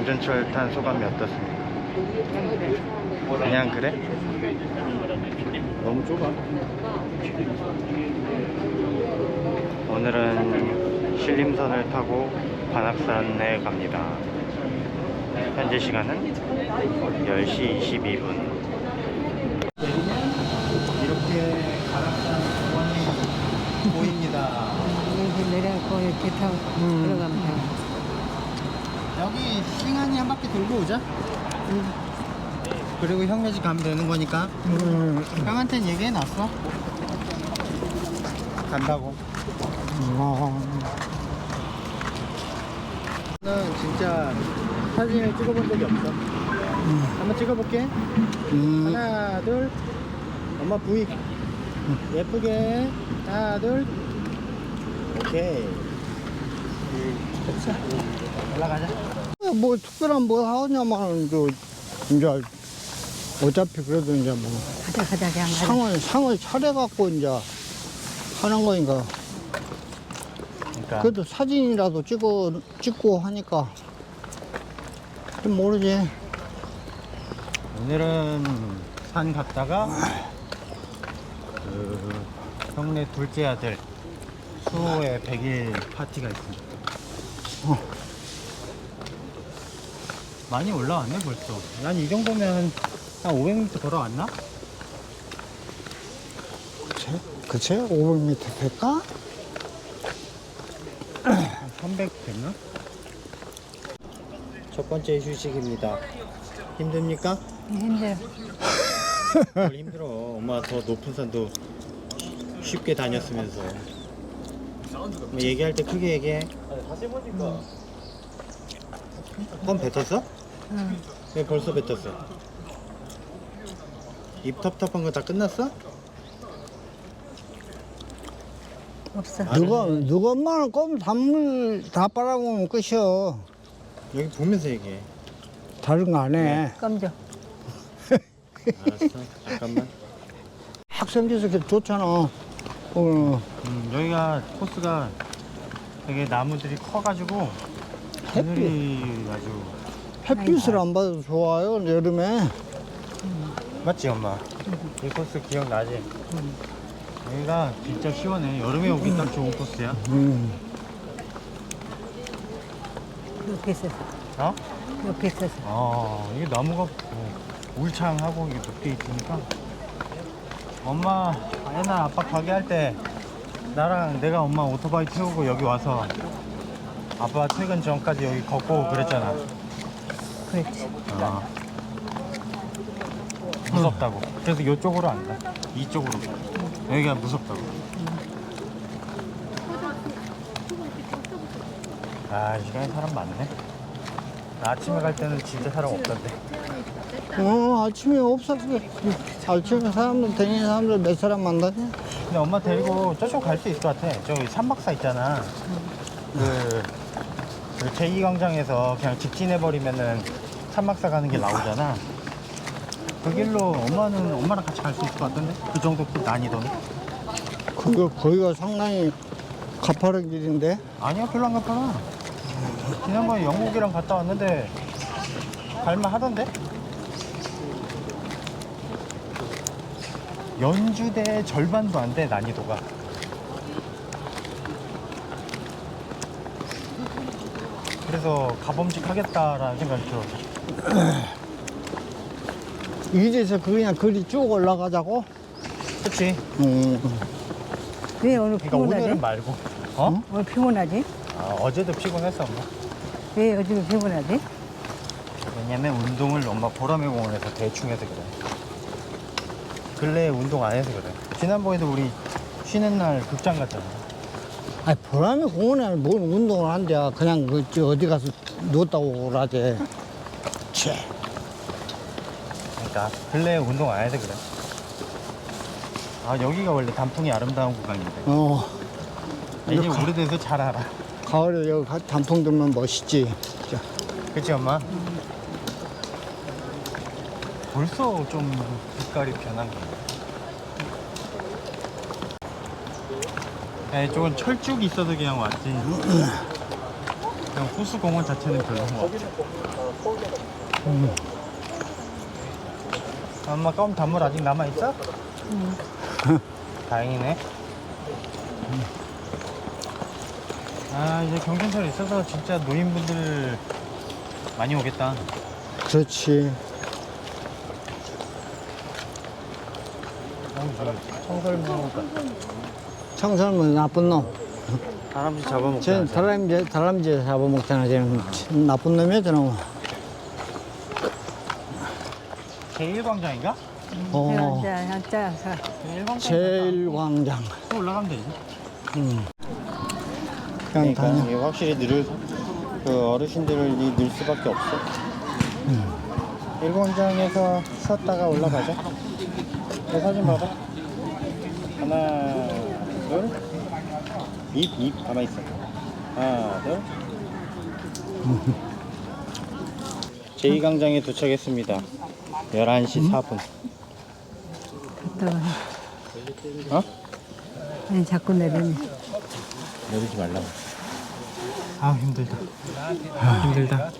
영준철 탄 소감이 어떻습니까? 그냥 그래? 너무 좁아. 오늘은 신림선을 타고 관악산에 갑니다. 현재 시간은 10시 22분. 이렇게 관악산 공원이 보입니다. 여기 내려가고 이렇게 타고 음. 들어가면 돼. 여기 싱하니 한 바퀴 돌고 오자. 그리고 형네 집 가면 되는 거니까. 음. 형한테는 얘기해 놨어. 간다고. 나는 진짜 사진을 찍어본 적이 없어. 한번 찍어볼게. 하나, 둘. 엄마 부익. 예쁘게. 하나, 둘. 오케이. 됐어. 올라가자. 뭐 특별한 뭐 하냐면 저 이제 어차피 그래도 이제 뭐 가자 가자 그냥 가자. 상을 상을 차려 갖고 이제 하는 거니까 그러니까 그래도 사진이라도 찍어 찍고 하니까 좀 모르지 오늘은 산 갔다가 그 형네 둘째 아들 수호의 100일 파티가 있습니다. 어. 많이 올라왔네 벌써. 난 이 정도면 한 500m 걸어왔나? 그치? 그치? 500m 될까? 한 300 됐나? 첫 번째 휴식입니다. 힘듭니까? 힘들어. 뭘 힘들어. 엄마 더 높은 산도 쉽게 다녔으면서. 뭐 얘기할 때 크게 얘기해. 껌 뱉었어? 응. 왜 벌써 뱉었어? 입 텁텁한 거 다 끝났어? 없어. 아, 누가 누가 엄마는 껌 단물 다 빨아먹으면 끝이여 여기 보면서 얘기해. 다른 거 안 해. 껌 줘. 알았어. 잠깐만. 학생들서 그 좋잖아. 어, 음, 여기가 코스가 되게 나무들이 커가지고 하늘이 아주 햇빛을 안 받아도 좋아요 여름에. 맞지 엄마? 이 코스 기억나지? 여기가 진짜 시원해. 여름에 오기 딱 좋은 코스야. 음. 옆에 있었어. 어? 옆에 있었어. 아, 이게 나무가 뭐 울창하고 이게 높게 있으니까. 엄마, 옛날 아빠 가게 할 때 나랑 내가 엄마 오토바이 태우고 여기 와서 아빠 퇴근 전까지 여기 걷고 그랬잖아. 그렇지. 아. 무섭다고. 그래서 이쪽으로 안 가. 이쪽으로 가. 여기가 무섭다고. 아, 이 시간에 사람 많네. 나 아침에 갈 때는 진짜 사람 없던데. 어 아침에 없었어. 아침에 사람들 다니는 사람들 몇 사람 만나지? 근데 엄마 데리고 저쪽 갈 수 있을 것 같아. 저기 삼박사 있잖아. 그, 그 제2광장에서 그냥 직진해버리면은 삼박사 가는 길 나오잖아. 그 길로 엄마는 엄마랑 같이 갈 수 있을 것 같던데? 그 정도 그 난이도는? 그거 거기가 상당히 가파른 길인데. 아니야, 별로 안 가파라. 지난번에 영국이랑 갔다 왔는데 갈만 하던데? 연주대 절반도 안 돼, 난이도가. 그래서 가범직하겠다라는 생각이 들어. 이제서 그냥 거리 쭉 올라가자고. 그치? 음. 왜 오늘 그러니까 오늘은 피곤하지? 말고. 어? 오늘 피곤하지? 아, 어제도 피곤했어, 엄마. 왜 요즘 피곤하지? 왜냐면 운동을 엄마 보라매 공원에서 대충 해서 그래. 근래에 운동 안 해서 그래. 지난번에도 우리 쉬는 날 극장 갔잖아. 아 보람의 공원에 뭘 운동을 한대. 그냥 그, 저 어디 가서 누웠다고 그러지. 치. 그러니까 근래에 운동 안 해서 그래. 아 여기가 원래 단풍이 아름다운 구간인데. 어. 이제 이렇게 오래돼서 잘 알아. 가을에 여기 가- 단풍 들면 멋있지. 진짜. 그치 엄마? 벌써 좀 빛깔이 변한 거. 야, 이쪽은 철쭉이 있어서 그냥 왔지. 그냥 호수공원 자체는 것 같아. 음. 엄마 껌 단물 아직 남아 있어? 응. 다행이네. 아 이제 경전철 있어서 진짜 노인분들 많이 오겠다. 그렇지. 어, 저 청설모 청설모 나쁜 놈. 다람쥐 잡아먹자. 쟤 다람쥐, 다람쥐 잡아먹잖아. 쟤는 참 나쁜 놈이야, 저놈은. 제1광장인가? 어, 자, 자, 자. 제1광장. 제일 광장. 또 올라가면 되지. 음. 그냥 그러니까 다녀. 이게 확실히 늘, 그 어르신들이 늘 수밖에 없어. 음. 일광장에서 쉬었다가 올라가자. 내 사진 봐봐. 하나, 둘. 입, 입, 가만있어. 하나, 둘. 제2광장에 도착했습니다. 11시 4분. 갔다가. 어? 아니, 자꾸 내리네. 내리지 말라고. 아, 힘들다. 아, 힘들다.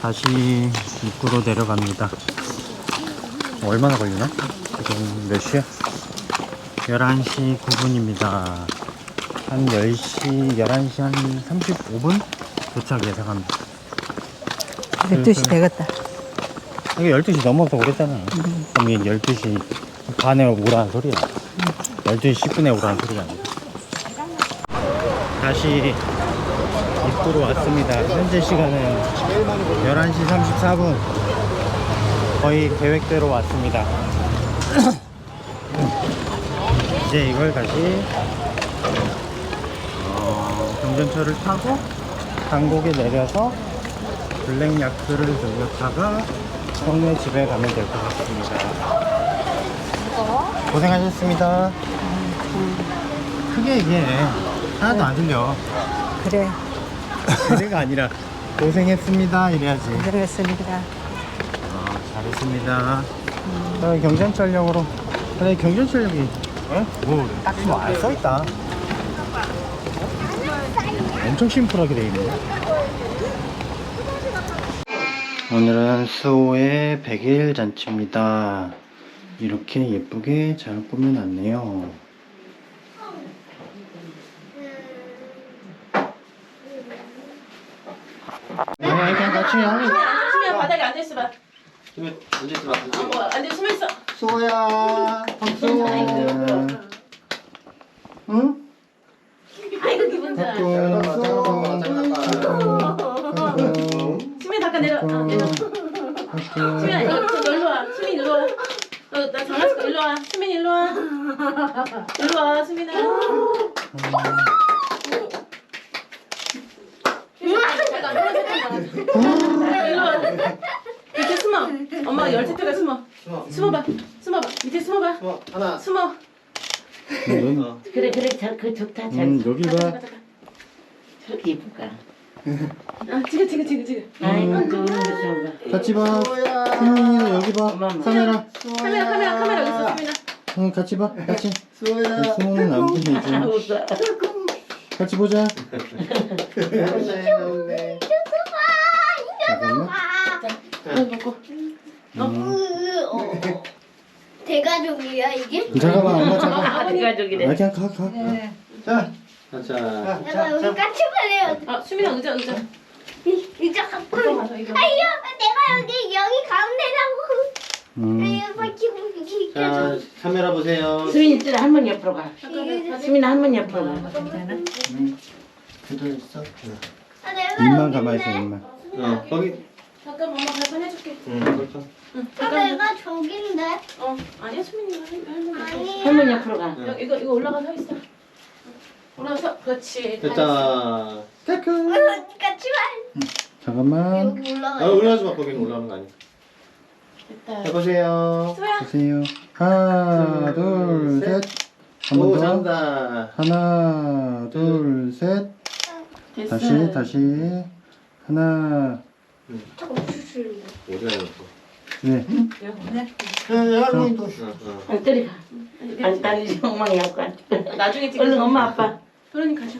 다시 입구로 내려갑니다. 얼마나 걸리나? 지금 몇 시야? 11시 9분입니다. 한 10시, 11시 한 35분? 도착 예상합니다. 12시 되겠다. 이게 12시 넘어서 오랬잖아. 그럼 이게 12시 반에 오라는 소리야. 12시 10분에 오라는 소리가 아니야. 다시 입구로 왔습니다. 현재 시간은 11시 34분. 거의 계획대로 왔습니다. 이제 이걸 다시 어, 경전철을 타고 강곡에 내려서 블랙야크를 들렸다가 형네 집에 가면 될 것 같습니다. 고생하셨습니다. 크게 얘기해. 하나도 안 들려. 그래, 그래가 아니라 고생했습니다. 이래야지. 고생했습니다. 어, 잘했습니다. 어, 경전철역으로. 그래, 경전철역이, 어? 뭐, 딱히 뭐안 써있다. 엄청 심플하게 돼 있네. 오늘은 수호의 100일 잔치입니다. 이렇게 예쁘게 잘 꾸며놨네요. 아, 그냥 같이 하고. 수미야 바닥에 앉아 있어봐. 언제 들어? 어, 앉아 숨어 있어. 수호야, 박수. 응? 아이고 기분 좋아. 수미 잠깐 내려. 아, 내려. 수미야 이거 좀 일로 와. 수미 일로 와. 어, 나 장난칠 거 일로 와. 수민 일로 와. 일로 와 수민아. 잠깐, 잠깐. 일로 와. 밑에 숨어. 엄마가 열쇠 가 숨어. 숨어봐. 숨어봐. 밑에 숨어봐. 어, 하나. 숨어. 눈, 그래 그래 잘 그 좋다 잘 음, 여기 봐. 저렇게 이쁠까 아, 지금 지금 지금 지금. 아이고 좋은 거 같이 봐. 수민이도 여기 봐. 카메라. 카메라 카메라 카메라 여기 있어 수민아. 응, 같이 봐. 같이. 수호야. 수호는 안 보이지. 웃어 같이 보자. 나오네. 잠깐만. 어, 먹고. 대가족이야 이게? 잠깐만, 엄마 잠깐. 아버지 가족이래 아, 그냥 가, 가. 자. 자. 내가 여기 까치만 해요. 아 수민아 의자 의자. 이제 갖고. 이거 아유, 가져 이거. 내가 여기 여기 가운데라고. 음. 이렇게 자, 카메라 보세요. 수민 있잖아 할머니 옆으로 가 수민아 할머니 옆으로 가 괜찮았어? 아, 내가 입만 여기 가만히 있어, 있네. 입만. 어, 거기. 잠깐 엄마 발판 해줄게. 응, 그럴까? 아, 내가 저긴데. 어 아니야 수민이가 할- 할머니. 아니. 할머니 옆으로 가 이거 이거 이거 올라가 서 있어. 올라서 그렇지. 됐다. 까치만. 잠깐만. 여기 올라가. 아, 올라가지 마. 거기는 올라가는 거 아니야. 됐다. 해보세요. 수야. 보세요. 하나, 둘, 셋. 한 오, 번 더. 잘한다. 하나, 둘, 셋. 됐어. 다시, 다시. 하나. 조금 추스른데. 어디가 이거? 네. 할머니 또 응, 응. 안 때리가. 안 따리지 엉망이 하고. 나중에 찍어. 얼른 엄마 아빠. 그러니 가셔.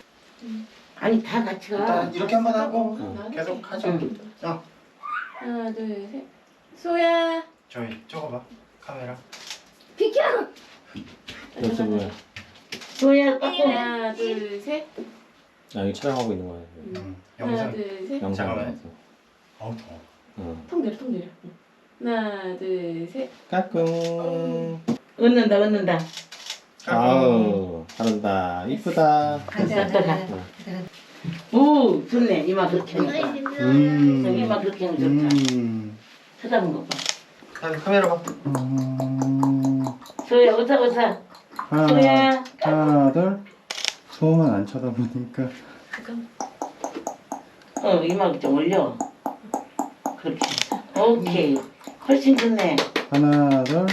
아니 다 같이 가. 일단 이렇게 한번 하고 응. 계속 하죠. 응. 하나 둘 셋. 소야. 저희 찍어봐 카메라. 비켜. 유튜브에. 소야 깎고. 하나 둘 셋. 아, 이거 촬영하고 있는 거야. 음, 하나 영상. 둘 셋. 영상 잠깐만. 어우 더워. 응. 통 내려 통 내려. 하나 둘 셋. 까꿍. 웃는다 웃는다. 아우, 잘한다. 이쁘다. 가자. 갔다 가. 오 좋네 이마 그렇게 하니까. 음. 이마 그렇게 하면 좋다. 음. 쳐다본 거 봐. 아, 카메라 봐. 음. 소야 웃어 웃어. 하나, 소야. 하나, 둘. 소만 안 쳐다보니까. 어 이마 좀 올려. 그렇게. 오케이. 훨씬 좋네. 하나, 둘.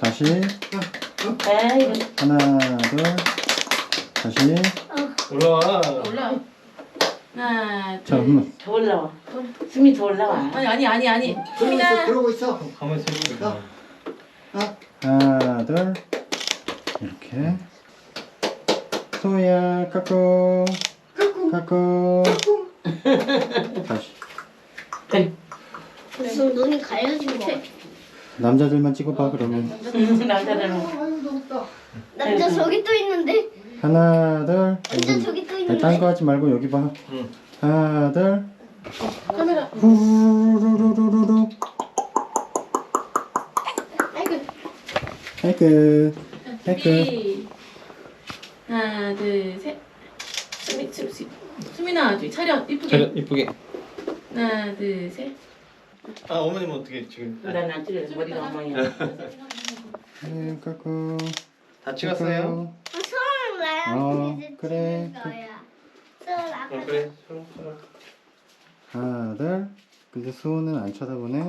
다시. 아이고. 하나, 둘. 다시. 올라와. 올라. 하나 둘. 잠깐만. 더 올라와. 숨이 더 올라와. 아니 아니 아니 아니. 그러고 있어, 수민아. 그러고 있어. 가만히 있어. 하나, 둘. 이렇게. 소야, 까꿍. 까꿍. 다시. 무슨 눈이 가려진 거. 남자들만 찍어봐, 그러면. 남자들은 남자 저기 또 있는데. 하나, 둘. 남자 저기 또 아니, 있는데. 딴거 하지 말고 여기 봐. 응. 하나, 둘. 카메라. 후루루루루루루. 아이고. 아이고. 아이고. 준비. 하나 둘 셋. 수민 수, 수, 수민아 저기 차렷 이쁘게. 차렷 이쁘게. 하나 둘 셋. 아 어머님 어떻게 지금? 난안 찔려서 머리 엉망이야. 네, 그래 까꿍 다 찍었어요? 손을 어, 나랑 아, 이제 그래, 찍는 그- 거야. 어, 그래. 하나 둘. 근데 수호는 안 쳐다보네.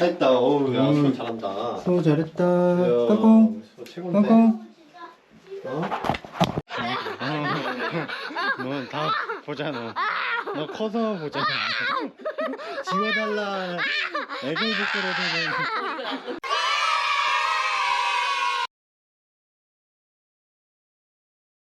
했다. 어우 야 음. 잘한다. 수호 잘했다. 까꿍 최고인데? 어? 너다 보자 너. 너 커서 보자. 지워달라. 애교 부끄러워.